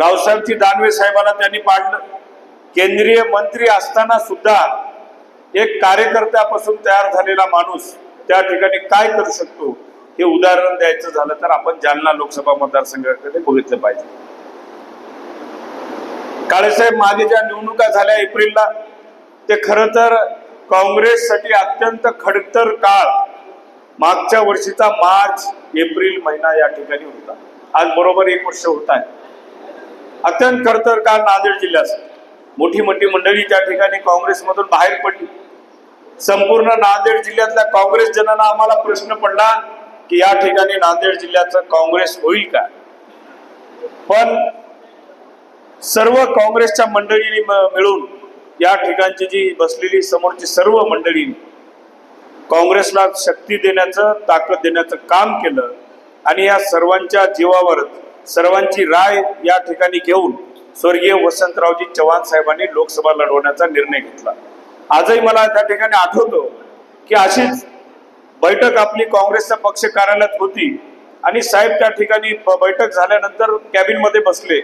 रावसाहेबची दानवे साहेबांना त्यांनी पाडलं. केंद्रीय मंत्री असताना सुद्धा एक कार्यकर्त्यापासून तयार झालेला माणूस त्या ठिकाणी काय करू शकतो हे उदाहरण द्यायचं झालं तर आपण जालना लोकसभा मतदारसंघाकडे बघितलं पाहिजे. काळेसाहेब मागे ज्या निवडणुका झाल्या एप्रिलला ते खर तर काँग्रेससाठी अत्यंत खडतर काळ मागच्या वर्षीचा मार्च एप्रिल महिना या ठिकाणी होता. आज बरोबर एक वर्ष होत आहे. अत्यंत खडतर का नांदेड जिल्ह्यात. मोठी मोठी मंडळी त्या ठिकाणी काँग्रेसमधून बाहेर पडली. संपूर्ण नांदेड जिल्ह्यातल्या काँग्रेस जनांना आम्हाला प्रश्न पडला की या ठिकाणी नांदेड जिल्ह्याचं काँग्रेस होईल का? पण सर्व काँग्रेसच्या मंडळींनी म- मिळून या ठिकाणची जी बसलेली समोरची सर्व मंडळी काँग्रेसला शक्ती देण्याचं ताकद देण्याचं काम केलं आणि या सर्वांच्या जीवावरच सर्वांची राय या ठिकाणी घेऊन स्वर्गीय वसंतरावजी चव्हाण साहेबांनी लोकसभा लढवण्याचा निर्णय घेतला. आजही मला त्या ठिकाणी आठवतो की अशीच बैठक आपली काँग्रेसच्या पक्ष कार्यालयात होती आणि साहेब त्या ठिकाणी बैठक झाल्यानंतर कॅबिनमध्ये बसले.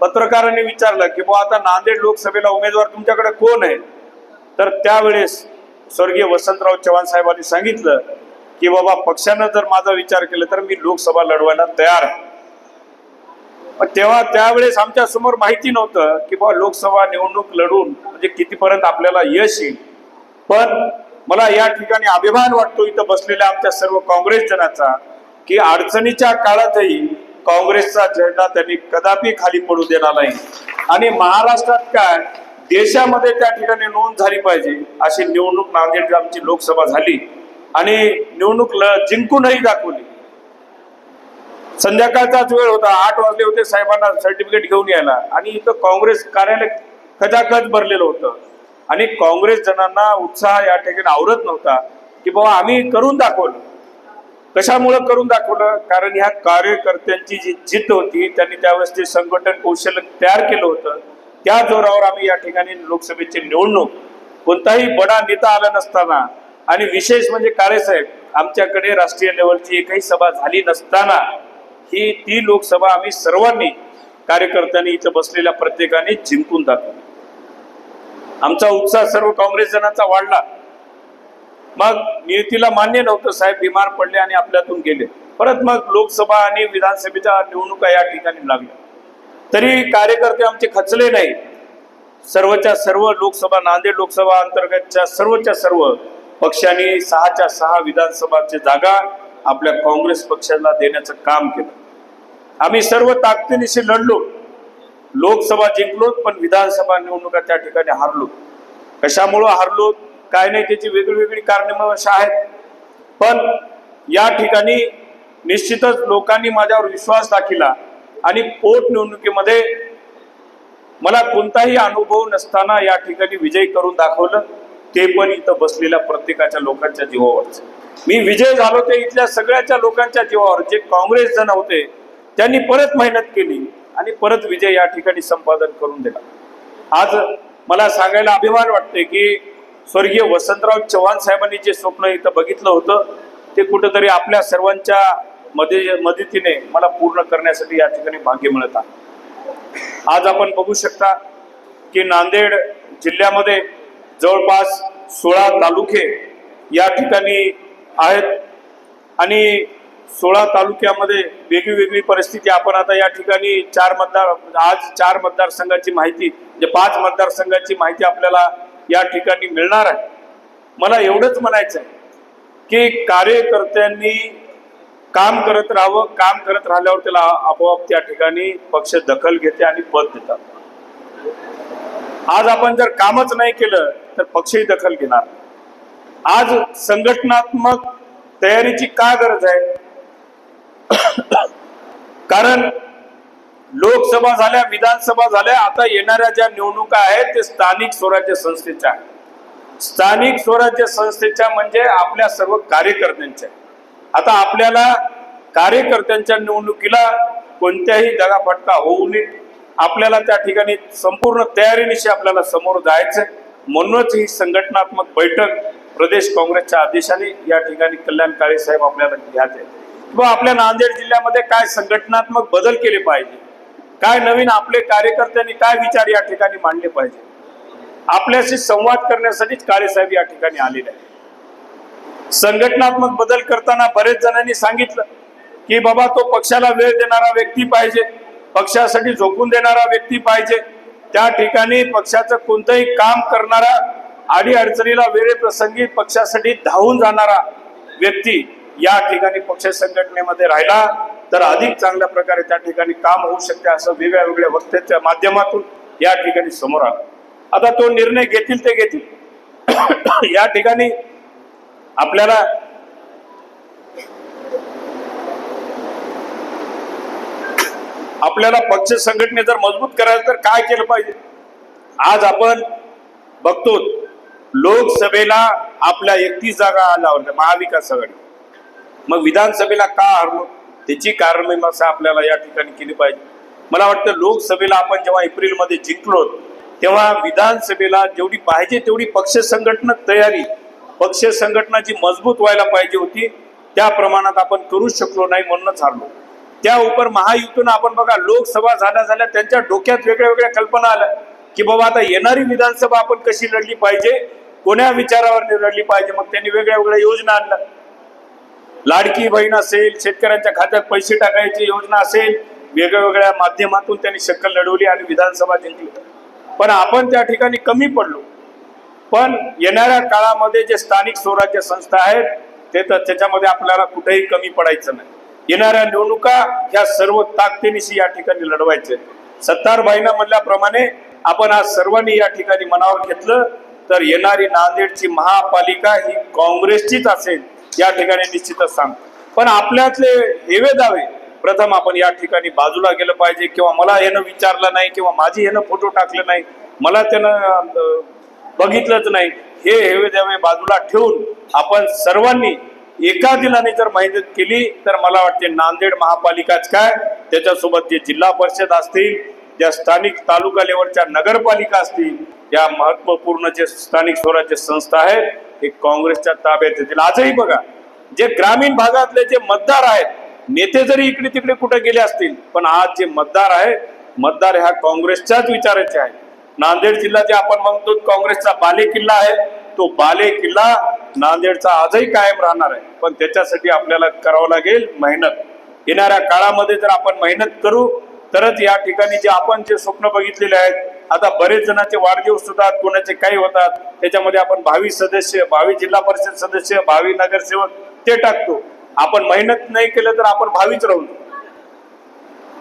पत्रकारांनी विचारलं की बुवा आता नांदेड लोकसभेला उमेदवार तुमच्याकडे कोण आहे? तर त्यावेळेस स्वर्गीय वसंतराव चव्हाण साहेबांनी सांगितलं की बाबा पक्षानं जर माझा विचार केला तर मी लोकसभा लढवायला तयार आहे. पण तेव्हा त्यावेळेस आमच्यासमोर माहिती नव्हतं की बाबा लोकसभा निवडणूक लढून म्हणजे कितीपर्यंत आपल्याला यश येईल. पण मला या ठिकाणी अभिमान वाटतो इथं बसलेल्या आमच्या सर्व काँग्रेस जनाचा की अडचणीच्या काळातही काँग्रेसचा झेंडा त्यांनी कदापि खाली पडू देणार नाही. आणि महाराष्ट्रात काय देशामध्ये त्या ठिकाणी नोंद झाली पाहिजे अशी निवडणूक नांदेड आमची लोकसभा झाली. आणि निवडणूक ल- जिंकूनही दाखवली. संध्याकाळचाच वेळ होता. आठ वाजले होते. साहेबांना सर्टिफिकेट घेऊन यायला. आणि इथं काँग्रेस कार्यालय खचाखच भरलेलं होतं. आणि काँग्रेस जणांना उत्साह या ठिकाणी आवरत नव्हता की बाबा आम्ही करून दाखवलं. कशामुळं करून दाखवलं? कारण ह्या कार्यकर्त्यांची जी जिद्द होती त्यांनी त्यावेळेस जे संघटन कौशल्य तयार केलं होतं त्या जोरावर आम्ही या ठिकाणी लोकसभेची निवडणूक कोणताही बडा नेता आला नसताना आणि विशेष म्हणजे काळेसाहेब आमच्याकडे राष्ट्रीय लेवलची एकही सभा झाली नसताना ही ती लोकसभा आम्ही सर्वांनी कार्यकर्त्यांनी इथं बसलेल्या प्रत्येकाने जिंकून दाखवली. आमचा उत्साह सर्व काँग्रेस जणांचा वाढला. मग नियतीला मान्य नव्हतं साहेब बिमार पडले आणि आपल्यातून गेले. परत मग लोकसभा आणि विधानसभेच्या निवडणुका या ठिकाणी लागल्या. तरी कार्यकर्ते आमचे खचले नाही. सर्वच्या सर्व लोकसभा नांदेड लोकसभा अंतर्गतच्या सर्वच्या सर्व पक्षांनी सहाच्या सहा विधानसभाचे जागा आपल्या काँग्रेस पक्षाला देण्याचं काम केलं. आम्ही सर्व ताकदीनिशी लढलो. लोकसभा जिंकलो पण विधानसभा निवडणुका त्या ठिकाणी हारलो. कशामुळं हारलो? काय नाही त्याची वेगळी वेगळी कारणे आहेत. पण या ठिकाणी निश्चितच लोकांनी माझ्यावर विश्वास दाखिला आणि पोटनिवडणुकीमध्ये मला कोणताही अनुभव नसताना या ठिकाणी विजय करून दाखवलं. ते पण इथं बसलेल्या प्रत्येकाच्या लोकांच्या जीवावरचं. मी विजय झालो ते इथल्या सगळ्याच्या लोकांच्या जीवावर जे काँग्रेस जण होते त्यांनी परत मेहनत केली आणि परत विजय या ठिकाणी संपादन करून दिला. आज मला सांगायला अभिमान वाटते की स्वर्गीय वसंतराव चव्हाण साहेबांनी जे स्वप्न इथं बघितलं होतं ते कुठंतरी आपल्या सर्वांच्या मध्ये मदतीने मला पूर्ण करण्यासाठी या ठिकाणी भाग्य मिळत आहे. आज आपण बघू शकता की नांदेड जिल्ह्यामध्ये जवळपास सोळा तालुके या ठिकाणी आहेत. आणि सोळा तालुक्यामध्ये वेगळी परिस्थिती आपण आता या ठिकाणी चार मतदार आज चार मतदारसंघाची माहिती म्हणजे पाच मतदारसंघाची माहिती आपल्याला या ठिकाणी मिळणार आहे. मला एवढंच म्हणायचं आहे की कार्यकर्त्यांनी काम करत राहावं काम करत राहिल्यावर त्याला आपोआप त्या ठिकाणी पक्ष दखल घेते आणि पद देतात. आज आपण जर कामच नाही केलं तर पक्षही दखल घेणार. आज संघटनात्मक तयारीची का गरज आहे? कारण लोकसभा झाल्या विधानसभा झाल्या आता येणाऱ्या ज्या निवडणुका आहेत ते स्थानिक स्वराज्य संस्थेच्या आहेत. स्थानिक स्वराज्य संस्थेच्या म्हणजे आपल्या सर्व कार्यकर्त्यांच्या आता आपल्याला कार्यकर्त्यांच्या निवडणुकीला कोणत्याही दगाफटका होऊ नये. आपल्याला त्या ठिकाणी संपूर्ण तयारीनिशी आपल्याला समोर जायचं म्हणूनच ही संघटनात्मक बैठक प्रदेश काँग्रेसच्या आदेशाने या ठिकाणी कल्याण काळे साहेब आपल्याला घ्यायचे म्हणजे किंवा आपल्या नांदेड जिल्ह्यामध्ये काय संघटनात्मक बदल केले पाहिजे? काय नवीन आपले कार्यकर्त्यांनी काय विचार या ठिकाणी मांडले पाहिजे? आपल्याशी संवाद करण्यासाठीच काळेसाहेब या ठिकाणी आलेले आहे संघटनात्मक बदल करताना बरेच जणांनी सांगितलं की बाबा तो पक्षाला वेळ देणारा व्यक्ती पाहिजे पक्षासाठी झोपून देणारा व्यक्ती पाहिजे. त्या ठिकाणी पक्षाचं कोणतंही काम करणारा आडी अडचणीला वेळेप्रसंगी पक्षासाठी धावून जाणारा व्यक्ती या ठिकाणी पक्ष संघटनेमध्ये राहिला तर अधिक चांगल्या प्रकारे त्या ठिकाणी काम होऊ शकते असं वेगळ्या वेगळ्या वक्त्याच्या माध्यमातून या ठिकाणी समोर आलं. आता तो निर्णय घेतील ते घेतील. या ठिकाणी आपल्याला आपल्याला पक्ष संघटने जर मजबूत करायला तर काय केलं पाहिजे? आज आपण बघतो लोकसभेला आपल्या एकतीस जागा आल्या होत्या महाविकास आघाडी मग विधानसभेला का हरलो? त्याची कारणमीमांसा आपल्याला या ठिकाणी केली पाहिजे. मला वाटतं लोकसभेला आपण जेव्हा एप्रिलमध्ये जिंकलो तेव्हा विधानसभेला जेवढी पाहिजे तेवढी पक्ष संघटना तयारी पक्ष संघटनाची मजबूत व्हायला पाहिजे होती त्या प्रमाणात आपण करू शकलो नाही म्हणूनच हरलो. त्या उपर महायुतीनं आपण बघा लोकसभा झाल्या झाल्या त्यांच्या डोक्यात वेगळ्या वेगळ्या कल्पना आल्या. की बाबा आता येणारी विधानसभा आपण कशी लढली पाहिजे? कोण्या विचारावर लढली पाहिजे? मग त्यांनी वेगळ्या वेगळ्या योजना आणल्या. लाडकी बहीण असेल शेतकऱ्यांच्या खात्यात पैसे टाकायची योजना असेल वेगळ्या वेगळ्या माध्यमातून त्यांनी शक्कल लढवली आणि विधानसभा जिंकली. पण आपण त्या ठिकाणी कमी पडलो. पण येणाऱ्या काळामध्ये जे स्थानिक स्वराज्य संस्था आहेत ते तर त्याच्यामध्ये आपल्याला कुठेही कमी पडायचं नाही. येणाऱ्या निवडणुका ह्या सर्व ताकदीनिशी या ठिकाणी लढवायचे सत्तारबाईंना म्हणल्याप्रमाणे आपण आज सर्वांनी या ठिकाणी मनावर घेतलं तर येणारी नांदेडची महापालिका ही काँग्रेसचीच असेल या ठिकाणी निश्चितच सांग पण आपल्यातले हेवे दावे प्रथम आपण या ठिकाणी बाजूला गेलं पाहिजे किंवा मला यानं विचारलं नाही किंवा माझी यानं फोटो टाकले नाही मला त्यानं बघितलंच नाही हे हेवे दावे बाजूला ठेवून आपण सर्वांनी एका दिलाने जर मेहनत केली तर मला वाटते नांदेड महापालिकाच काय त्याच्यासोबत जे जिल्हा परिषद असतील ज्या स्थानिक तालुका लेवलच्या नगरपालिका असतील या महत्त्वपूर्ण जे स्थानिक स्वराज्य संस्था आहेत हे काँग्रेसच्या ताब्यात येतील आजही बघा जे ग्रामीण भागातले जे मतदार आहेत नेते जरी इकडे तिकडे कुठे गेले असतील पण आज जे मतदार आहेत मतदार ह्या काँग्रेसच्याच विचाराचे आहेत. नांदेड जिल्हा जे आपण म्हणतो काँग्रेसचा बाले किल्ला आहे तो बाले किल्ला नांदेडचा आजही कायम राहणार आहे. पण त्याच्यासाठी आपल्याला करावं लागेल मेहनत. येणाऱ्या काळामध्ये जर आपण मेहनत करू तरच या ठिकाणी जे आपण जे स्वप्न बघितलेले आहेत आता बरेच जणांचे वाढदिवस होतात कोणाचे काही होतात त्याच्यामध्ये आपण भावी सदस्य भावी जिल्हा परिषद सदस्य भावी नगरसेवक ते टाकतो. आपण मेहनत नाही केलं तर आपण भावीच राहून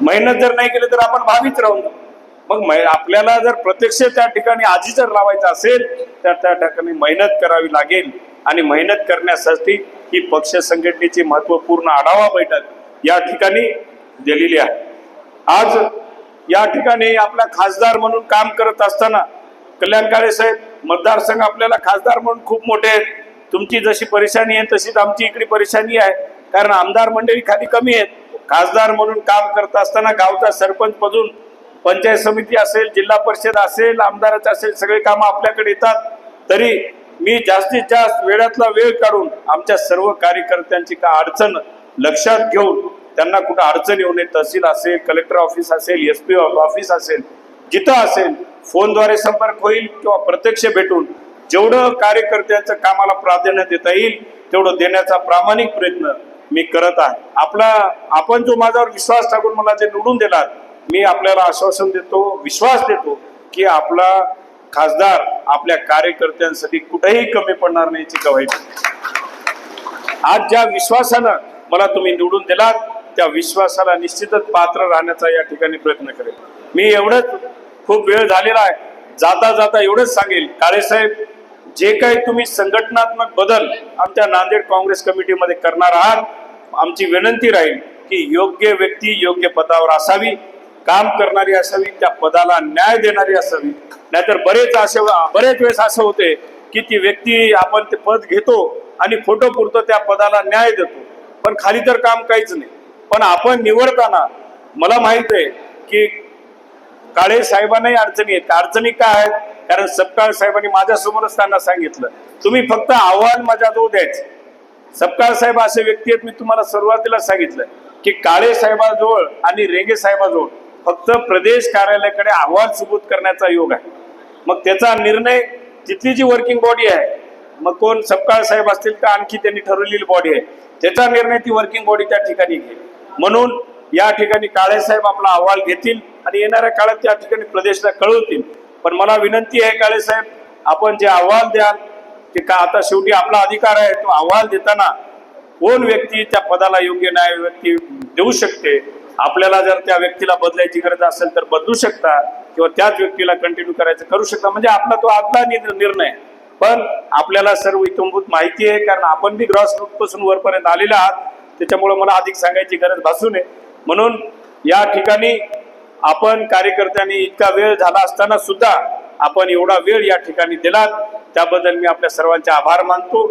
मेहनत जर नाही केलं तर आपण भावीच राहून मग आपल्याला जर प्रत्यक्ष त्या ठिकाणी आजी जर लावायचं असेल तर त्या ठिकाणी मेहनत करावी लागेल. आणि मेहनत करण्यासाठी ही पक्ष संघटनेची महत्त्वपूर्ण आढावा बैठक या ठिकाणी दिलेली आहे. आज या ठिकाणी आपला खासदार म्हणून काम करत असताना कल्याण काळे साहेब मतदारसंघ आपल्याला खासदार म्हणून खूप मोठे आहेत. तुमची जशी परेशानी आहे तशीच आमची इकडे परेशानी आहे. कारण आमदार मंडळी खाली कमी आहेत. खासदार म्हणून काम करत असताना गावचा सरपंच पदून पंचायत समिती असेल जिल्हा परिषद असेल आमदाराचं असेल सगळे काम आपल्याकडे येतात. तरी मी जास्तीत जास्त वेळातला वेळ काढून आमच्या सर्व कार्यकर्त्यांची का अडचण लक्षात घेऊन त्यांना कुठं अडचण येऊ नये तहसील असेल कलेक्टर ऑफिस असेल एस पी ऑफिस असेल जिथं असेल फोनद्वारे संपर्क होईल किंवा प्रत्यक्ष भेटून जेवढं कार्यकर्त्यांचं कामाला प्राधान्य देता येईल तेवढं देण्याचा प्रामाणिक प्रयत्न मी करत आहे. आपला आपण जो माझ्यावर विश्वास टाकून मला जे निवडून दिलात मी आपल्याला आश्वासन देतो विश्वास देतो की आपला खासदार आपल्या कार्यकर्त्यांसाठी कुठेही कमी पडणार नाही याची गवाही आज ज्या विश्वासानं मला तुम्ही निवडून दिलात त्या विश्वासाला निश्चितच पात्र राहण्याचा या ठिकाणी प्रयत्न करेल. मी एवढंच खूप वेळ झालेला आहे. जाता जाता एवढंच सांगेल. काळेसाहेब जे काही तुम्ही संघटनात्मक बदल आमच्या नांदेड काँग्रेस कमिटीमध्ये करणार आहात आमची विनंती राहील की योग्य व्यक्ती योग्य पदावर असावी काम करणारी असावी त्या पदाला न्याय देणारी असावी. नाहीतर बरेच असे बरेच वेळेस असं होते की ती व्यक्ती आपण ते पद घेतो आणि फोटो पुरतो त्या पदाला न्याय देतो. पण खाली तर काम काहीच नाही. पण आपण निवडताना मला माहीत आहे की काळे साहेबांनाही अडचणी आहेत. अडचणी काय आहेत? कारण सपकाळ साहेबांनी माझ्यासमोरच त्यांना सांगितलं. तुम्ही फक्त आव्हान माझ्या माझ्याजवळ द्यायचं. सपकाळ साहेब असे व्यक्ती आहेत मी तुम्हाला सुरुवातीला सांगितलं की काळे साहेबाजवळ आणि रेंगे साहेबाजवळ फक्त प्रदेश कार्यालयाकडे अहवाल सुबूत करण्याचा योग आहे. मग त्याचा निर्णय तिथली जी वर्किंग बॉडी आहे मग कोण सपकाळ साहेब असतील का आणखी त्यांनी ठरवलेली बॉडी आहे. त्याचा निर्णय ती वर्किंग बॉडी त्या ठिकाणी घेईल. म्हणून या ठिकाणी काळेसाहेब आपला अहवाल घेतील आणि येणाऱ्या काळात त्या ठिकाणी प्रदेशला कळवतील. पण मला विनंती आहे काळेसाहेब आपण जे अहवाल द्याल की का आता शेवटी आपला अधिकार आहे तो अहवाल देताना कोण व्यक्ती त्या पदाला योग्य न्याय व्यक्ती देऊ शकते? आपल्याला जर त्या व्यक्तीला बदलायची गरज असेल तर बदलू शकता किंवा त्याच व्यक्तीला कंटिन्यू करायचं करू शकता. म्हणजे आपला तो आपला निर्णय. आहे. पण आपल्याला सर्व इतंभूत माहिती आहे कारण आपण बी ग्रॉस रूटपासून वरपर्यंत आलेले आहात. त्याच्यामुळे मला अधिक सांगायची गरज भासू नये. म्हणून या ठिकाणी आपण कार्यकर्त्यांनी इतका वेळ झाला असताना सुद्धा आपण एवढा वेळ या ठिकाणी दिलात. त्याबद्दल मी आपल्या सर्वांचे आभार मानतो.